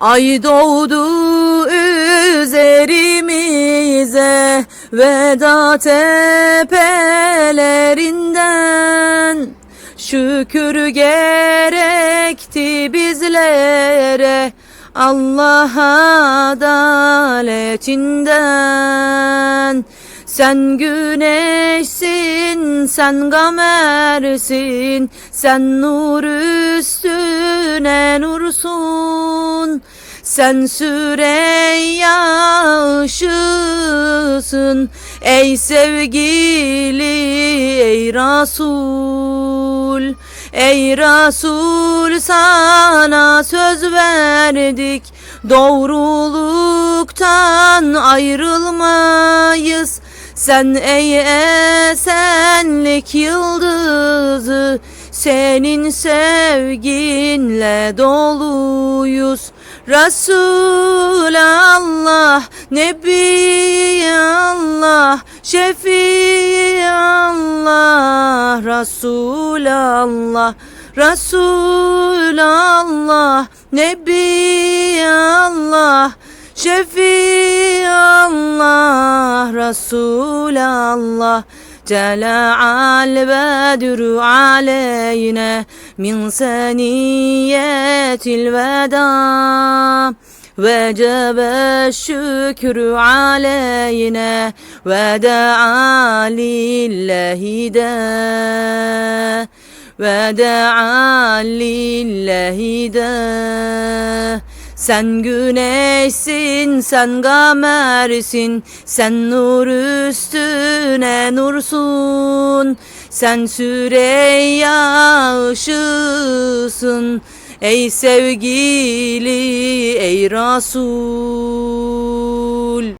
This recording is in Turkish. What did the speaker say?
Ay doğdu üzerimize veda tepelerinden Şükür gerekti bizlere Allah adaletinden Sen güneşsin, sen kamersin, sen nur üstüne nursun. Sen Süreyya ışığısın ey sevgili ey Resul Ey Resul sana söz verdik doğruluktan ayrılmayız. Sen ey esenlik yıldızı senin sevginle doluyuz Resulallah, Nebi Allah, Şefi Allah, Resulallah, Resulallah, Nebi Allah, Şefi Allah, Resulallah. جلع البدر علينا من ثنيات الوداع وجب الشكر علينا ودعا لله دا ودعا لله دا sen güneşsin, sen kamersin, sen nur üstüne nursun. Sen Süreyya ışığısın, ey sevgili, ey Resul.